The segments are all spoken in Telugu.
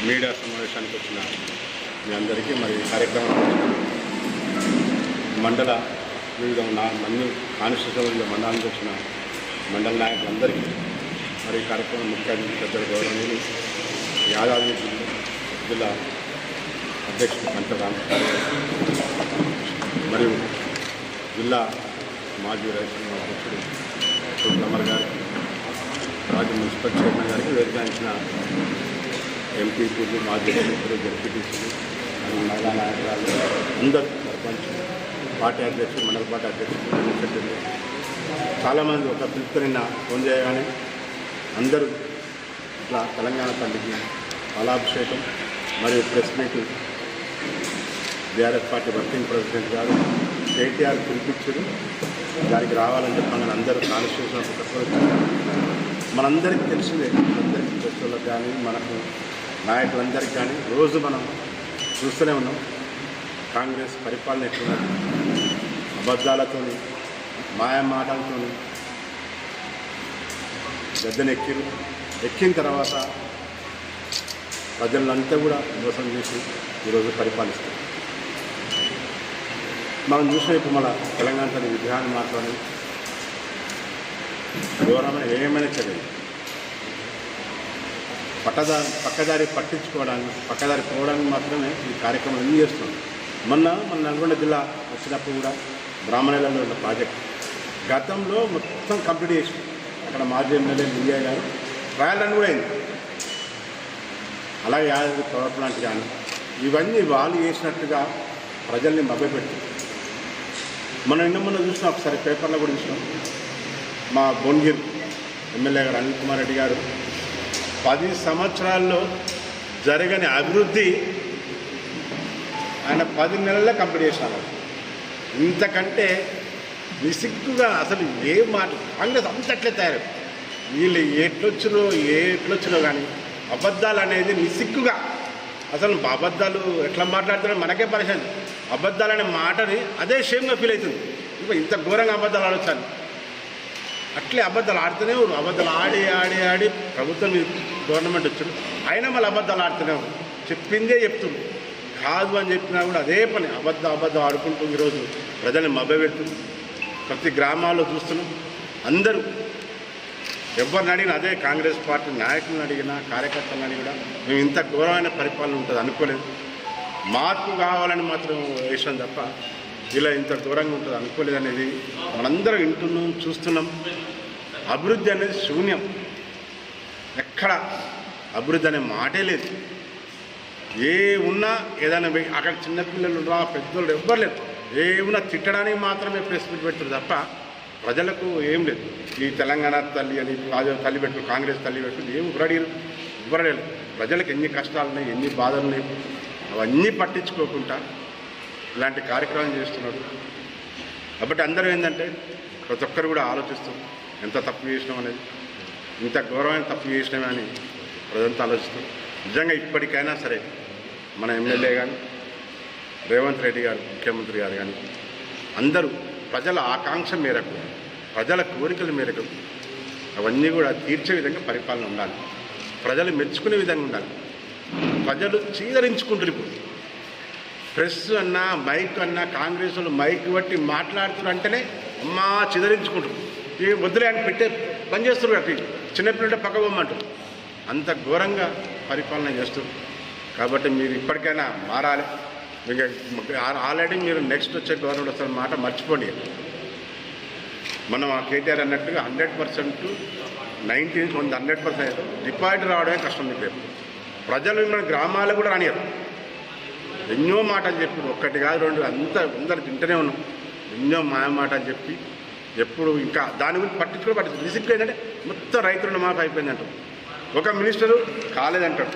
మీడియా సమావేశానికి వచ్చిన మీ అందరికీ మరి కార్యక్రమం మండల వివిధ మంది కాన్స్టిట్యూషన్ మండలానికి వచ్చిన మండల నాయకులందరికీ మరి కార్యక్రమం ముఖ్య అతిథి పెద్దల గౌరవనీయులు యాదాద్రి జిల్లా జిల్లా అధ్యక్షుడు పంచ మరియు జిల్లా మాజీ రైతు అధ్యక్షుడు అమర్ గారికి రాజు మున్సిపల్ చైర్మన్ గారికి వేదికాంచిన ఎంపీపీలు మాజీ మంత్రులు జడ్పీటీసీలు మహిళా నాయకురాలు అందరూ సర్పంచ్ పార్టీ అధ్యక్షులు మండల పార్టీ అధ్యక్షులు సెక్రటరీలు చాలామంది ఒక పిలుపు నిన్న ఫోన్ చేయగానే అందరూ ఇట్లా తెలంగాణ తల్లికి పాలాభిషేకం మరియు press meet BRS party working president గారు కేటీఆర్ పిలిపించారు. దానికి రావాలని చెప్పగానే అందరూ కాన్స్టిట్యూషన్ మనందరికీ తెలిసిందే అందరికీ ప్రశ్నలకు కానీ మనకు నాయకులందరికీ కానీ రోజు మనం చూస్తూనే ఉన్నాం. కాంగ్రెస్ పరిపాలన ఎక్కువ అబద్ధాలతో మాయ మాటలతోని గద్దెనెక్కిరు. ఎక్కిన తర్వాత ప్రజలంతా కూడా మోసం చేసి ఈరోజు పరిపాలిస్తారు మనం చూసిన ఇప్పుడు మన తెలంగాణ తల్లి విగ్రహాన్ని మాట్లాడి ఘోరమైన ఏమైనా చర్యలు పట్టదారి పక్కదారి పట్టించుకోవడానికి పక్కదారి పోవడానికి మాత్రమే ఈ కార్యక్రమం అన్నీ చేస్తున్నాం? మొన్న మన నల్గొండ జిల్లా వచ్చినప్పుడు కూడా బ్రాహ్మణులలో ఉన్న ప్రాజెక్ట్ గతంలో మొత్తం కంప్లీట్ చేసి అక్కడ మాజీ ఎమ్మెల్యే లింగయ్య గారు ట్రయల్ రన్ కూడా అయింది. అలాగే యాదగిరి పవర్ ప్లాంట్ కానీ ఇవన్నీ వాళ్ళు చేసినట్టుగా ప్రజల్ని మభ్యపెట్టి మనం నిన్న మొన్న చూసినాం ఒకసారి పేపర్లో కూడా చూసినాం. మా భువనగిరి ఎమ్మెల్యే గారు అనిల్ కుమార్ రెడ్డి గారు పది సంవత్సరాల్లో జరగని అభివృద్ధి ఆయన పది నెలల్లో కంప్లీట్ చేసినారు ఇంతకంటే నిసిగ్గుగా అసలు ఏ మాట కాంగ్రెస్ అంతట్లే తయారు. వీళ్ళు ఎట్లొచ్చినో ఎట్లొచ్చినో కానీ అబద్ధాలు అనేది నిసిగ్గుగా. అసలు అబద్ధాలు ఎట్లా మాట్లాడుతారో మనకే పరిచయం. అబద్ధాలు అనే మాటని అదే షేమ్గా ఫీల్ అవుతుంది. ఇంకా ఇంత ఘోరంగా అబద్ధాలు ఆడొచ్చాను అట్లే అబద్ధాలు ఆడుతూనే ఉన్నారు. అబద్ధాలు ఆడి ఆడి ఆడి ప్రభుత్వం గవర్నమెంట్ వచ్చారు అయినా మళ్ళీ అబద్ధాలు ఆడుతూనే ఉన్నారు. చెప్పిందే చెప్తుంది కాదు అని చెప్పినా కూడా అదే పని. అబద్ధ అబద్ధం ఆడుకుంటూ ఈరోజు ప్రజల్ని మభ్యపెడుతుంది ప్రతి గ్రామాల్లో చూస్తున్నాం. అందరూ ఎవరిని అడిగినా అదే కాంగ్రెస్ పార్టీ నాయకులను అడిగినా కార్యకర్తలను అడిగినా మేము ఇంత ఘోరమైన పరిపాలన ఉంటుంది అనుకోలేదు. మార్పు కావాలని మాత్రం వేసాం తప్ప ఇలా ఇంత దూరంగా ఉంటుంది అనుకోలేదు అనేది మనందరం వింటున్నాం చూస్తున్నాం. అభివృద్ధి అనేది శూన్యం. ఎక్కడ అభివృద్ధి అనే మాటే లేదు. ఏ ఉన్నా ఏదైనా అక్కడ చిన్నపిల్లలు రా పెద్దోళ్ళు ఎవ్వరు లేరు. ఏ ఉన్నా తిట్టడానికి మాత్రమే ప్రెస్ మీట్ పెడతారు తప్ప ప్రజలకు ఏం లేదు. ఈ తెలంగాణ తల్లి అని రాజు తల్లి పెట్టు కాంగ్రెస్ తల్లి పెట్టు ఏం ఇవ్వడీరు ఇవ్వడలేదు ప్రజలకు ఎన్ని కష్టాలు ఉన్నాయి ఎన్ని బాధలు ఉన్నాయి అవన్నీ పట్టించుకోకుండా ఇలాంటి కార్యక్రమం చేస్తున్నారు. కాబట్టి అందరూ ఏంటంటే ప్రతి ఒక్కరు కూడా ఆలోచిస్తూ ఎంత తప్పు చేసినాం అనేది ఇంత ఘోరమైన తప్పు చేసినామే అని ప్రజంతా ఆలోచిస్తూ నిజంగా ఇప్పటికైనా సరే మన ఎమ్మెల్యే కానీ రేవంత్ రెడ్డి గారు ముఖ్యమంత్రి గారు కానీ అందరూ ప్రజల ఆకాంక్ష మేరకు ప్రజల కోరికల మేరకు అవన్నీ కూడా తీర్చే విధంగా పరిపాలన ఉండాలి. ప్రజలు మెచ్చుకునే విధంగా ఉండాలి. ప్రజలు చీదరించుకుంటారు ఇప్పుడు. ప్రెస్ అన్నా మైక్ అన్నా కాంగ్రెస్ వాళ్ళు మైక్ బట్టి మాట్లాడుతున్నారు అంటేనే అమ్మా చిదరించుకుంటారు. ఈ వద్దులే అని పెట్టే పని చేస్తారు అటు చిన్నపిల్లలు పక్క పోమంటారు. అంత ఘోరంగా పరిపాలన చేస్తారు కాబట్టి మీరు ఇప్పటికైనా మారాలి. మీకు ఆల్రెడీ మీరు నెక్స్ట్ వచ్చే గవర్నమెంట్ వస్తున్న మాట మర్చిపోండి. మనం ఆ కేటీఆర్ అన్నట్టుగా hundred percent nineteen hundred percent deposit రావడమే కష్టం మీకు ప్రజలు మన గ్రామాలు కూడా రానియరు. ఎన్నో మాటలు చెప్పి ఒక్కటి కాదు రెండు అంత అందరు తింటూనే ఉన్నాం. ఎన్నో మాయ మాటలు చెప్పి ఎప్పుడు ఇంకా దాని గురించి పట్టించుకుని పట్టించు రిసిప్ట్ ఏంటంటే మొత్తం రైతుల మాకు అయిపోయింది అంటారు ఒక మినిస్టరు కాలేదంటాడు.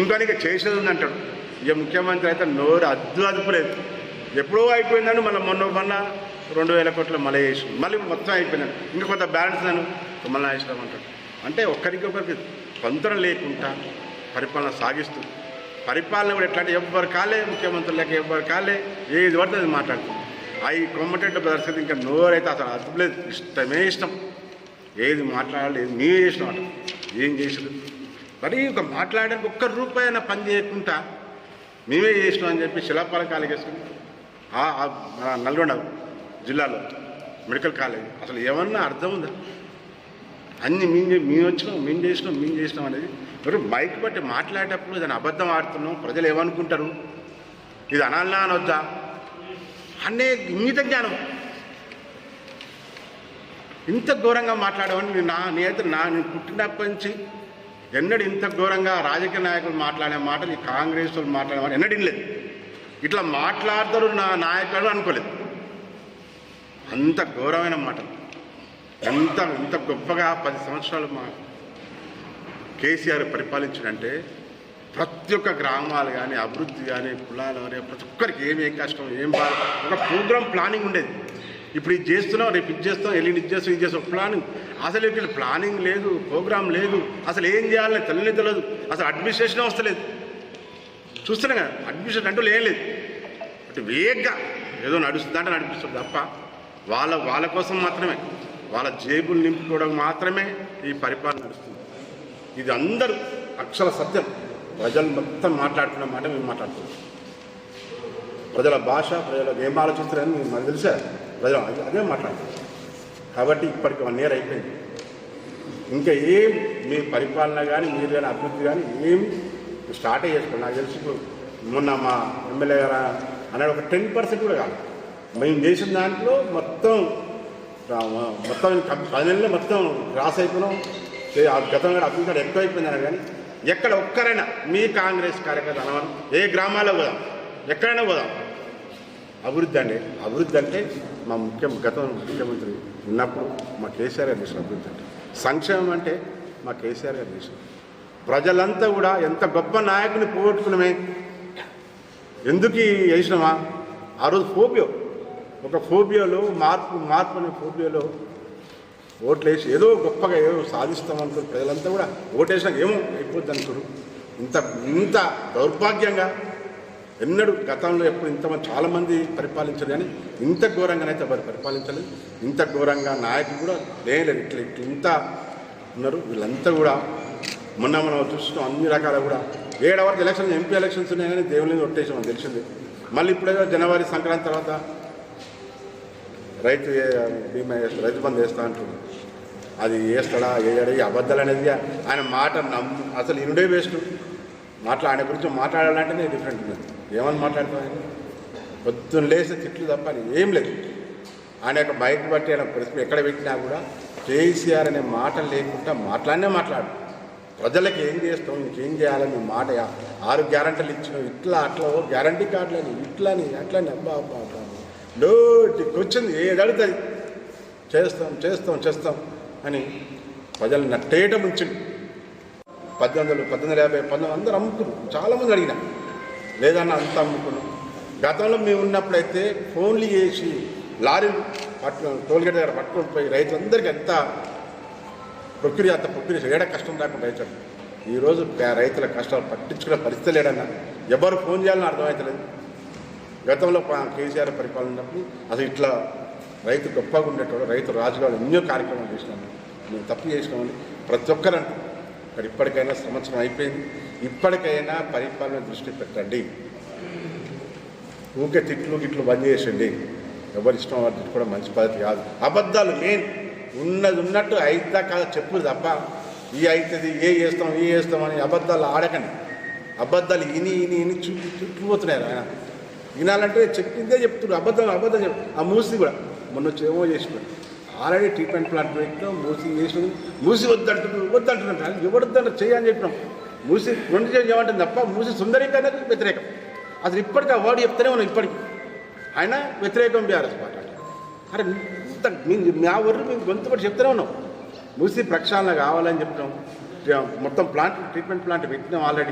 ఇంకోనికి చేసేది ఉందంటాడు. ఇక ముఖ్యమంత్రి అయితే నోరు అద్దు అదుపులేదు ఎప్పుడో అయిపోయిందని మళ్ళీ మొన్న మొన్న రెండు వేల కోట్ల మళ్ళీ వేసి మళ్ళీ మొత్తం అయిపోయినాను ఇంకా కొంత బ్యాలెన్స్ నేను మళ్ళీ వేసినాం అంటాడు అంటే ఒక్కరికొకరికి పొంతన లేకుండా పరిపాలన సాగిస్తుంది. పరిపాలన కూడా ఎట్లా అంటే ఎవ్వరు కాలే ముఖ్యమంత్రులు ఎవ్వరు కాలే ఏది పడితే అది మాట్లాడుతుంది అవి కొమ్మటెట్ట ప్రదర్శన ఇంకా నోరైతే అసలు అర్థలేదు ఇష్టమే ఇష్టం. ఏది మాట్లాడాలి ఏది మేమే చేసినాం అట. ఏం చేసారు మరి ఒక మాట్లాడడానికి ఒక్క రూపాయన పని చేయకుండా మేమే చేసినాం అని చెప్పి శిలాపాల వేసుకుని ఆ నల్గొండ జిల్లాలో మెడికల్ కాలేజ్. అసలు ఏమన్నా అర్థం ఉందా? అన్నీ మేము మేము వచ్చినాం మేము చేసినాం మేము చేసినాం అనేది మరి మైక్ బట్టి మాట్లాడేటప్పుడు దాన్ని అబద్ధం ఆడుతున్నాం ప్రజలు ఏమనుకుంటారు? ఇది అనాలనా అనొద్దా? అనే ఇంగిత జ్ఞానం. ఇంత ఘోరంగా మాట్లాడేవాడిని నా నేత నా నేను పుట్టినప్పటి నుంచి ఎన్నడూ ఇంత ఘోరంగా రాజకీయ నాయకులు మాట్లాడే మాటలు ఈ కాంగ్రెస్ వాళ్ళు మాట్లాడే మాట ఎన్నడూ లేదు ఇట్లా మాట్లాడతారు నా నాయకులు అనుకోలేదు. అంత ఘోరమైన మాటలు. ఎంత ఎంత గొప్పగా పది సంవత్సరాలు మా కేసీఆర్ పరిపాలించడంటే ప్రతి ఒక్క గ్రామాలు కానీ అభివృద్ధి కానీ కులాలు కానీ ప్రతి ఒక్కరికి ఏమి ఏ కష్టం ఏం బాధ ఒక ప్రోగ్రామ్ ప్లానింగ్ ఉండేది. ఇప్పుడు ఇది చేస్తున్నాం రేపు ఇది చేస్తాం వెళ్ళి ఇది చేస్తాం ఇది చేస్తాం ప్లానింగ్. అసలు ఇక్కడ ప్లానింగ్ లేదు ప్రోగ్రామ్ లేదు అసలు ఏం చేయాలని తెలియని తెలియదు అసలు అడ్మినిస్ట్రేషన్ వస్తలేదు చూస్తున్నాం కదా అడ్మినిస్ట్రేషన్ అంటూ లేదు. అంటే వేగంగా ఏదో నడుస్తుందంటే నడిపిస్తుంది తప్ప వాళ్ళ వాళ్ళ కోసం మాత్రమే వాళ్ళ జేబులు నింపుకోవడం మాత్రమే ఈ పరిపాలన నడుస్తుంది. ఇది అందరూ అక్షర సత్యం. ప్రజలు మొత్తం మాట్లాడుతున్న మాట మేము మాట్లాడుతున్నాం. ప్రజల భాష ప్రజల ఏం ఆలోచిస్తున్నారని మేము మనకు తెలుసా? ప్రజలు అదే- అదే మాట్లాడుతున్నాం కాబట్టి ఇప్పటికి వన్ ఇయర్ అయిపోయింది. ఇంకా ఏం మీ పరిపాలన కానీ మీరు కానీ అభివృద్ధి కానీ ఏం స్టార్ట్ చేసుకోండి నాకు తెలిసి మొన్న మా ఎమ్మెల్యే గారు అనేది ఒక టెన్ పర్సెంట్ కూడా కాదు. మేము చేసిన దాంట్లో మొత్తం మొత్తం పది నెలల్లో మొత్తం క్రాస్ అయిపోయినాం. గతంలో ఆ గతం కూడా అభివృద్ధి కూడా కానీ ఎక్కడ ఒక్కరైనా మీ కాంగ్రెస్ కార్యకర్త అనవను ఏ గ్రామాల్లో పోదాం ఎక్కడైనా పోదాం. అభివృద్ధి అండి అభివృద్ధి అంటే మా ముఖ్య గతం ముఖ్యమంత్రి ఉన్నప్పుడు మా కేసీఆర్ గారు చేసిన అభివృద్ధి అంటే సంక్షేమం అంటే మా కేసీఆర్ గారు చేసిన. ప్రజలంతా కూడా ఎంత గొప్ప నాయకుని పోగొట్టుకున్నామే. ఎందుకు వేసినామా ఆ రోజు ఫోబియో ఒక ఫోబియోలో మార్పు మార్పు అనే ఫోబియోలో ఓట్లు వేసి ఏదో గొప్పగా ఏదో సాధిస్తామనుకుని ప్రజలంతా కూడా ఓటేసినాక ఏమో అయిపోద్ది అనుకోరు ఇంత ఇంత దౌర్భాగ్యంగా ఎన్నడూ గతంలో ఎప్పుడు ఇంతమంది చాలామంది పరిపాలించరు కానీ ఇంత ఘోరంగానైతే వారు పరిపాలించలేదు. ఇంత ఘోరంగా నాయకులు కూడా లేదు ఇట్లా ఇట్లా ఇంత ఉన్నారు. వీళ్ళంతా కూడా మొన్న మనం చూస్తున్నాం అన్ని రకాల కూడా. ఏడవరకు ఎలక్షన్ ఎంపీ ఎలక్షన్స్ ఉన్నాయి కానీ దేవుని మీద మనకు తెలిసింది. మళ్ళీ ఇప్పుడేదో జనవరి సంక్రాంతి తర్వాత రైతు బీమా వేస్తా రైతు బంధు వేస్తా అంటున్నాడు. అది వేస్తాడా వేయడా ఈ అబద్ధాలు అనేది ఆయన మాట నమ్ము అసలు ఇనుడే వేస్ట్. మాట్లా ఆయన గురించి మాట్లాడాలంటేనే డిఫరెంట్ ఉన్నది ఏమని మాట్లాడతాం ఆయన? పొద్దున్న లేసే తిట్లు తప్ప ఏం లేదు. ఆయన యొక్క బయట బట్టి ఆయన పరిస్థితి ఎక్కడ పెట్టినా కూడా కేసీఆర్ అనే మాట లేకుండా మాట్లాడినే మాట్లాడు. ప్రజలకు ఏం చేస్తాం ఇంకేం చేయాలని మాట ఆరు గ్యారంటీలు ఇచ్చినాం ఇట్లా అట్లా ఓ గ్యారంటీ కార్డులని ఇట్లని అట్లని. అబ్బా అబ్బా అబ్బా. నోటికి వచ్చింది ఏది అడుగుతుంది చేస్తాం చేస్తాం చేస్తాం అని ప్రజలు నట్టేట ముంచిండు పద్దెనిమిది వందలు పద్దెనిమిది యాభై పంతొమ్మిది అందరూ అమ్ముకున్నారు చాలామంది అడిగిన లేదన్న అంత అమ్ముకున్నాం. గతంలో మేము ఉన్నప్పుడైతే ఫోన్లు చేసి లారీలు పట్టుకొని టోల్గేట్ దగ్గర పట్టుకొని పోయి రైతులందరికీ ఎంత ప్రక్రియ అంత ప్రక్రియ ఏడ కష్టం రాకుండా రైతులు ఈరోజు రైతుల కష్టాలు పట్టించుకునే పరిస్థితి లేడన్నా ఎవరు ఫోన్ చేయాలని అర్థమవుతలేదు గతంలో కేసీఆర్ పరిపాలన ఉన్నప్పుడు అసలు ఇట్లా రైతు గొప్పగా ఉండేటోడు రైతు రాజుగారు ఎన్నో కార్యక్రమాలు చేసినాము మేము తప్పు చేసినామని ప్రతి ఒక్కరంట ఇక్కడ ఇప్పటికైనా సంవత్సరం అయిపోయింది. ఇప్పటికైనా పరిపాలన దృష్టి పెట్టండి. ఊకే తిట్లు గిట్లు బంద్ చేసండి ఎవరి ఇష్టం వారి కూడా మంచి పద్ధతి కాదు. అబద్ధాలు మెయిన్. ఉన్నది ఉన్నట్టు అయిద్దా కాదా చెప్పులు తప్ప ఈ అవుతుంది ఏ చేస్తాం ఏ చేస్తాం అని అబద్ధాలు ఆడకండి. అబద్ధాలు ఇని ఇని ఇని చుట్టూ చుట్టుకుపోతున్నాయి ఆయన వినాలంటే చెప్పిందే చెప్తున్నారు అబద్ధం అబద్ధం చెప్. ఆ మూసి కూడా. మొన్న వచ్చి ఏమో చేసినాడు ఆల్రెడీ ట్రీట్మెంట్ ప్లాంట్ పెట్టినాం మూసి చేసినాం మూసి వద్దంటున్నారు వద్దంటున్నాడు ఎవరు వద్దంటారు చేయని చెప్పినాం. మూసి రెండు చేయమంటుంది తప్ప మూసి సుందరీకరణకు వ్యతిరేకం. అసలు ఇప్పటికీ ఆ వర్డ్ చెప్తూనే ఉన్నాం ఇప్పటికి. ఆయన వ్యతిరేకం బీఆర్ఎస్ పార్టీ అరే ఇంత మీ- మా ఊరు మేము గొంతుపడి చెప్తూనే ఉన్నాం. మూసి ప్రక్షాళన కావాలని చెప్తాం మొత్తం ప్లాంట్ ట్రీట్మెంట్ ప్లాంట్ పెట్టినాం ఆల్రెడీ.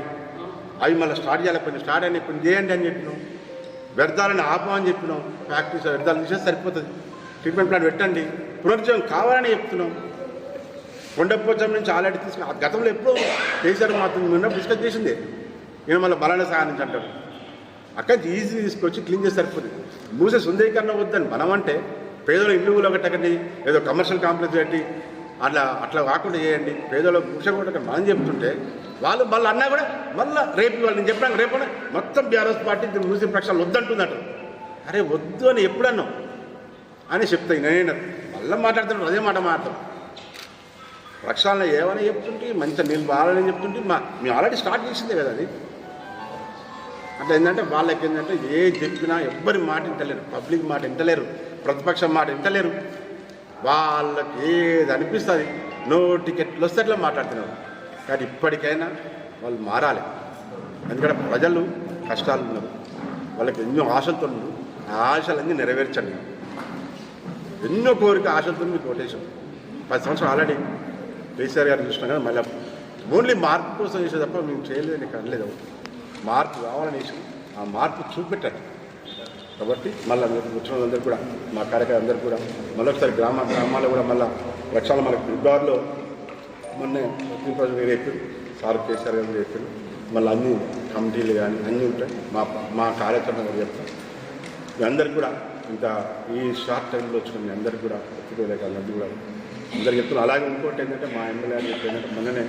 అవి మళ్ళీ స్టార్ట్ చేయాలి కొంచెం స్టార్ట్ అయినా కొంచెం చేయండి అని చెప్పినాం. వ్యర్థాలను ఆపమని చెప్పినాం. ఫ్యాక్టరీస్ వ్యర్థాలు తీసేస్తే సరిపోతుంది. ట్రీట్మెంట్ ప్లాంట్ పెట్టండి. పునరుజ్జీవం కావాలని చెప్తున్నాం. కొండపోచం నుంచి ఆల్రెడీ తీసుకుని ఆ గతంలో ఎప్పుడో కేసీఆర్ మాత్రం ఉన్నప్పుడు డిస్కస్ చేసిందే నేను మళ్ళీ బలాన్ని సహాయం అంటాడు అక్కడి నుంచి ఈజీ తీసుకొచ్చి క్లీన్ చేసి సరిపోతుంది. మూసే సుందరీకరణ వద్దని మనం అంటే పేదల ఇల్లు ఒకటకండి ఏదో కమర్షియల్ కాంప్లెక్స్ కట్టి అట్లా అట్లా కాకుండా చేయండి. పేదల గుడిసె కొట్టకండి. మనం చెప్తుంటే వాళ్ళు మళ్ళీ అన్నా కూడా మళ్ళీ రేపు వాళ్ళు నేను చెప్పాను రేపు మొత్తం బీఆర్ఎస్ పార్టీ ముస్లిం పక్షాలు వద్దంటున్నట్టు. అరే వద్దు అని ఎప్పుడన్నావు? అని చెప్తాయి నేను మళ్ళీ మాట్లాడుతున్నాడు అదే మాట మాట్లాడతాం ప్రక్షాళన ఏమని చెప్తుంటే మంచిగా నీళ్ళు బాగాలని చెప్తుంటే మా మేము ఆల్రెడీ స్టార్ట్ చేసిందే కదా అది. అట్లా ఏంటంటే వాళ్ళకి ఏంటంటే ఏ చెప్పినా ఎవ్వరి మాట వింటలేరు పబ్లిక్ మాట వింటలేరు ప్రతిపక్షం మాట వింటలేరు. వాళ్ళకి ఏది అనిపిస్తుంది నో టికెట్లు వస్తే అట్లా మాట్లాడుతున్నారు. కానీ ఇప్పటికైనా వాళ్ళు మారాలి. ఎందుకంటే ప్రజలు కష్టాలు ఉన్నారు. వాళ్ళకి ఎన్నో ఆశలతో ఉన్నారు. ఆ ఆశలన్నీ నెరవేర్చండి. ఎన్నో కోరిక ఆశలతో మీకు ఓటేసాం పది సంవత్సరం ఆల్రెడీ కేసీఆర్ గారు చూసినాం కదా మళ్ళీ ఓన్లీ మార్పు కోసం చేసే తప్ప మేము చేయలేదు నీకు అనలేదు. మార్పు కావాలని ఆ మార్పు చూపెట్టాలి. కాబట్టి మళ్ళీ మీరు వచ్చిన వాళ్ళందరూ కూడా మా కార్యకర్త అందరూ కూడా మళ్ళొకసారి గ్రామ గ్రామాల్లో కూడా మళ్ళీ వర్షాలు మనకి ఫిబ్రవరిలో మొన్న రోజు మీరు చెప్పారు. సార్ కేసీఆర్ గారు చెప్పారు. మళ్ళీ అన్ని కమిటీలు కానీ అన్నీ ఉంటాయి. మా మా కార్యక్రమం కూడా చెప్తాం. మీ అందరికి కూడా ఇంత ఈ షార్ట్ టైంలో వచ్చిన మీ అందరికి కూడా ఒప్పుకోలేక అందరికీ కూడా. అందరికి చెప్తున్నారు అలాగే ఇంకోటి ఏంటంటే మా ఎమ్మెల్యే గారు చెప్పేంటంటే మొన్ననే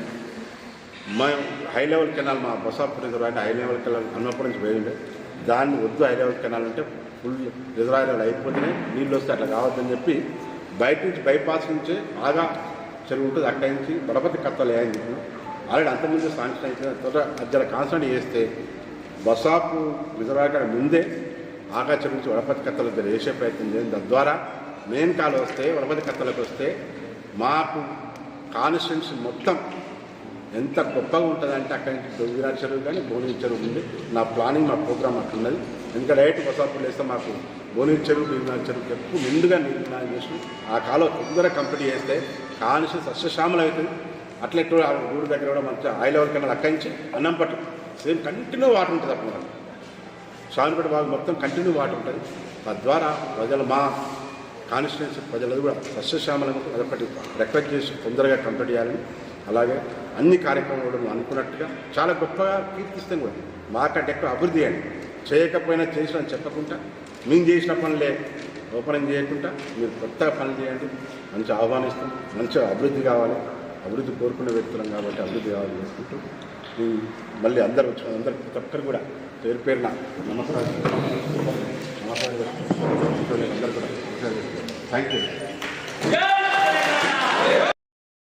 మా హై లెవెల్ కెనాల్ మా Basapur reserve high level canal అన్నప్పటి నుంచి పోయిండే దాన్ని వద్దు హై లెవెల్ కెనాల్ అంటే ఫుల్ రిజర్వాయర్లు అయిపోతేనే నీళ్ళు వస్తే అట్లా కావద్దని చెప్పి బయట నుంచి బైపాస్ నుంచి బాగా చెరువు ఉంటుంది. అక్కడి నుంచి బడపతి కత్తలు వేయని చెప్పిన ఆల్రెడీ అంతకుముందు శాంక్షన్ అయితే తర్వాత అద్దరు కాన్సన్ట్రేట్ చేస్తే బసాపు రిజర్వాయర్ ముందే ఆగా చెరువు నుంచి వడపతి కత్తలు ఇద్దరు వేసే ప్రయత్నం చేయండి. తద్వారా మెయిన్ కాలు వస్తే వడపతి కత్తలకు వస్తే మాకు కాన్స్టిట్యున్సీ మొత్తం ఎంత గొప్పగా ఉంటుందంటే అక్కడి నుంచి దొంగిరాల చెరువు కానీ భువనగిరి చెరువు ఉంది నా ప్లానింగ్ మా ప్రోగ్రామ్ అట్లున్నది ఎందుకంటే డైరెక్ట్ బసాపులు వేస్తే మాకు భువనగిరి చెరువు భీమనాథ చెరువు ఎక్కువ నిండుగా నిర్మాణం చేసి ఆ కాలం తొందరగా కంప్లీట్ చేస్తే కాన్షియస్ సస్యశ్యామలం అవుతుంది. అట్లా ఎక్కువ ఆ ఊరి దగ్గర కూడా మంచి ఆయిల్ ఎవరి కన్నా అక్కడి అన్నం పట్టు. సేమ్ కంటిన్యూ వాటర్ ఉంటుంది అప్పుడు మనకి. స్వామిపేట భాగం మొత్తం కంటిన్యూ వాటర్ ఉంటుంది. తద్వారా ప్రజలు మా కాన్స్టిట్యున్సీ ప్రజలు కూడా సస్యశ్యామలకు అదొకటి రిక్వెస్ట్ చేసి తొందరగా కంప్లీట్ చేయాలని. అలాగే అన్ని కార్యక్రమాలు కూడా అనుకున్నట్టుగా చాలా గొప్పగా కీర్తిస్తాం కూడా. మాకంటే ఎక్కువ అభివృద్ధి అండి చేయకపోయినా చేసిన చెప్పకుండా మేము చేసిన పనులే ఓపెనింగ్ చేయకుండా మీరు కొత్తగా పనులు చేయండి. మంచి ఆహ్వానిస్తాం మంచిగా అభివృద్ధి కావాలి. అభివృద్ధి కోరుకునే వ్యక్తులం కాబట్టి అభివృద్ధి కావాలి చేసుకుంటూ మళ్ళీ అందరు వచ్చిన అందరు ప్రతి ఒక్కరు కూడా పేరు పేరున నమస్కారం నమస్కారం అందరూ కూడా థ్యాంక్ యూ